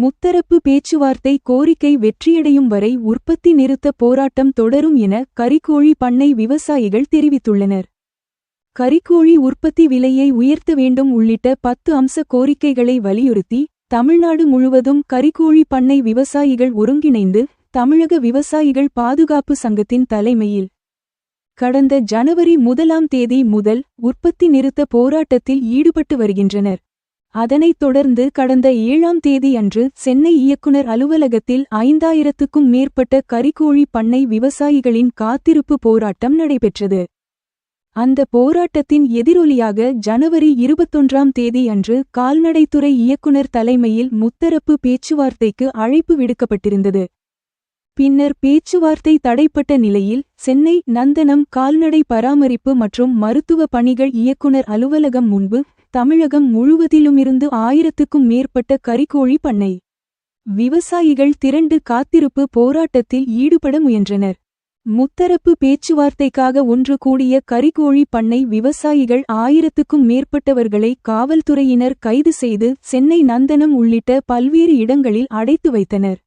முத்தரப்பு பேச்சுவார்த்தை கோரிக்கை வெற்றியடையும் வரை உற்பத்தி நிறுத்த போராட்டம் தொடரும் என கரிக்கோழி பண்ணை விவசாயிகள் தெரிவித்துள்ளனர். கரிக்கோழி உற்பத்தி விலையை உயர்த்த வேண்டும் உள்ளிட்ட பத்து அம்ச கோரிக்கைகளை வலியுறுத்தி தமிழ்நாடு முழுவதும் கரிக்கோழி பண்ணை விவசாயிகள் ஒருங்கிணைந்து தமிழக விவசாயிகள் பாதுகாப்பு சங்கத்தின் தலைமையில் கடந்த ஜனவரி முதலாம் தேதி முதல் உற்பத்தி நிறுத்த போராட்டத்தில் ஈடுபட்டு வருகின்றனர். அதனைத் தொடர்ந்து கடந்த ஏழாம் தேதி அன்று சென்னை இயக்குனர் அலுவலகத்தில் ஐந்தாயிரத்துக்கும் மேற்பட்ட கறிக்கோழி பண்ணை விவசாயிகளின் காத்திருப்பு போராட்டம் நடைபெற்றது. அந்த போராட்டத்தின் எதிரொலியாக ஜனவரி இருபத்தொன்றாம் தேதி அன்று கால்நடைத்துறை இயக்குனர் தலைமையில் முத்தரப்பு பேச்சுவார்த்தைக்கு அழைப்பு விடுக்கப்பட்டிருந்தது. பின்னர் பேச்சுவார்த்தை தடைப்பட்ட நிலையில் சென்னை நந்தனம் கால்நடை பராமரிப்பு மற்றும் மருத்துவ பணிகள் இயக்குனர் அலுவலகம் முன்பு தமிழகம் முழுவதிலுமிருந்து ஆயிரத்துக்கும் மேற்பட்ட கரிக்கோழி பண்ணை. விவசாயிகள் திரண்டு காத்திருப்பு போராட்டத்தில் ஈடுபட முயன்றனர். முத்தரப்பு பேச்சுவார்த்தைக்காக ஒன்று கூடிய கரிக்கோழி பண்ணை விவசாயிகள் ஆயிரத்துக்கும் மேற்பட்டவர்களை காவல்துறையினர் கைது செய்து சென்னை நந்தனம் உள்ளிட்ட பல்வேறு இடங்களில் அடைத்து வைத்தனர்.